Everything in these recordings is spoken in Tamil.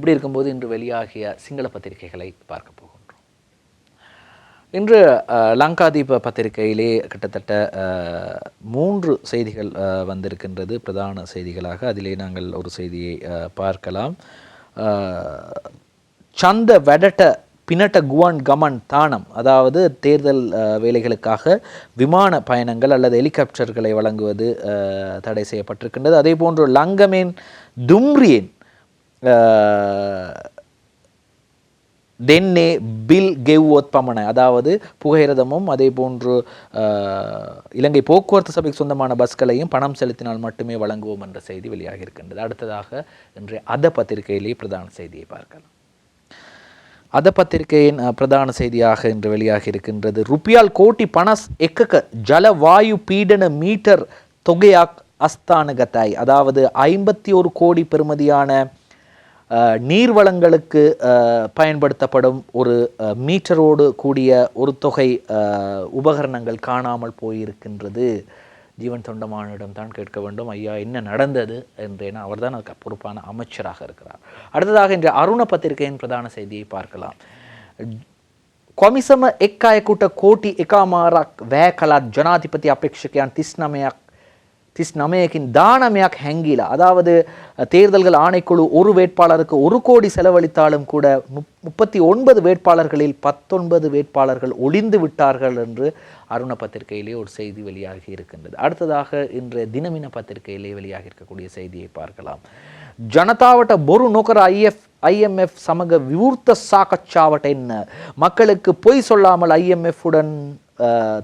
இப்படி இருக்கும்போது இன்று வெளியாகிய சிங்கள பத்திரிகைகளை பார்க்க போகின்றோம். இன்று லங்காதீப பத்திரிகையிலே கிட்டத்தட்ட மூன்று செய்திகள் வந்திருக்கின்றது. பிரதான செய்திகளாக அதிலே நாங்கள் ஒரு செய்தியை பார்க்கலாம். சந்த வெடட்ட பினட்ட குவான் கமன் தானம் அதாவது தேர்தல் வேலைகளுக்காக விமான பயணங்கள் அல்லது ஹெலிகாப்டர்களை வழங்குவது தடை செய்யப்பட்டிருக்கின்றது. அதே போன்று லங்கமேன் தும்ரியன் தென்னே பில் கெவ்வோத் பமன. அதாவது புகையிரதமும் அதே போன்று இலங்கை போக்குவரத்து சபைக்கு சொந்தமான பஸ்களையும் பணம் செலுத்தினால் மட்டுமே வழங்குவோம் என்ற செய்தி வெளியாகி இருக்கின்றது. அடுத்ததாக இன்றைய அத பத்திரிகையிலே பிரதான செய்தியை பார்க்கலாம். அத பத்திரிகையின் பிரதான செய்தியாக இன்று வெளியாகி இருக்கின்றது. ருப்பியால் கோட்டி பணஸ் எக்கக ஜலவாயு பீடன மீட்டர் தொகையாக் அஸ்தானகத்தாய். அதாவது ஐம்பத்தி ஒரு கோடி பெறுமதியான நீர்வளங்களுக்கு அஹ், பயன்படுத்தப்படும் ஒரு அஹ், மீட்டரோடு கூடிய ஒரு தொகை அஹ், உபகரணங்கள் காணாமல் போயிருக்கின்றது ஜீவன் தொண்டமானிடம் தான் கேட்க வேண்டும் ஐயா என்ன நடந்தது என்று ஏன்னா அவர்தான் அதுக்கு பொறுப்பான அமைச்சராக இருக்கிறார் அடுத்ததாக இன்று அருண பத்திரிகையின் பிரதான செய்தியை பார்க்கலாம் කොමිසම එක් අයකුට කෝටි එකමාරක් වැෑ කලත් ජනාධිපති අපේක්ෂකයන් තිස් சிஸ் நமையக்கின் தானமையாக ஹெங்கிலா. அதாவது தேர்தல்கள் ஆணைக்குழு ஒரு வேட்பாளருக்கு ஒரு கோடி செலவழித்தாலும் கூட முப்பத்தி ஒன்பது வேட்பாளர்களில் பத்தொன்பது வேட்பாளர்கள் ஒளிந்து விட்டார்கள் என்று அருண பத்திரிகையிலே ஒரு செய்தி வெளியாகி இருக்கின்றது. அடுத்ததாக இன்றைய தினமின பத்திரிகையிலே வெளியாகி இருக்கக்கூடிய செய்தியை பார்க்கலாம். ஜனதாவட்ட பொரு நோக்கர் ஐஎஃப் ஐஎம்எஃப் சமக விவூர்த்த சாகச்சாவட்ட என்ன? மக்களுக்கு பொய் சொல்லாமல் ஐஎம்எஃப் உடன்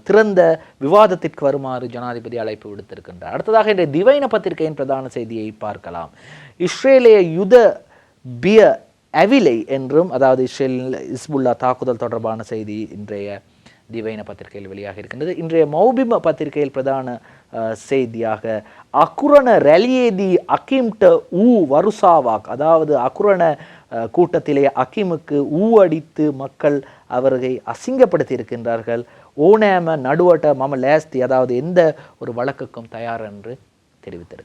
திறந்த விவாதத்திற்கு வருமாறு ஜனாதிபதி அழைப்பு விடுத்திருக்கின்றார். அடுத்ததாக இன்றைய திவைன பத்திரிகையின் பிரதான செய்தியை பார்க்கலாம். இஸ்ரேலிய யுத பிய அவிலை என்றும் அதாவது இஸ்ரேல் இஸ்புல்லா தாக்குதல் தொடர்பான செய்தி இன்றைய திவைன பத்திரிகையில் வெளியாக இருக்கின்றது. இன்றைய மௌபிம பத்திரிகையில் பிரதான செய்தியாக அக்குரண ரலியேதி அகிம்ட ஊ வருசாவாக் அதாவது அக்குரண கூட்டத்திலே அகிமுக்கு ஊ அடித்து மக்கள் அவர்களை அசிங்கப்படுத்தி இருக்கின்றார்கள் ஓனேம நடுவட்ட மம லேஸ்தி அதாவது எந்த ஒரு வழக்குக்கும் தயார் என்று தெரிவித்திருக்கிறார்.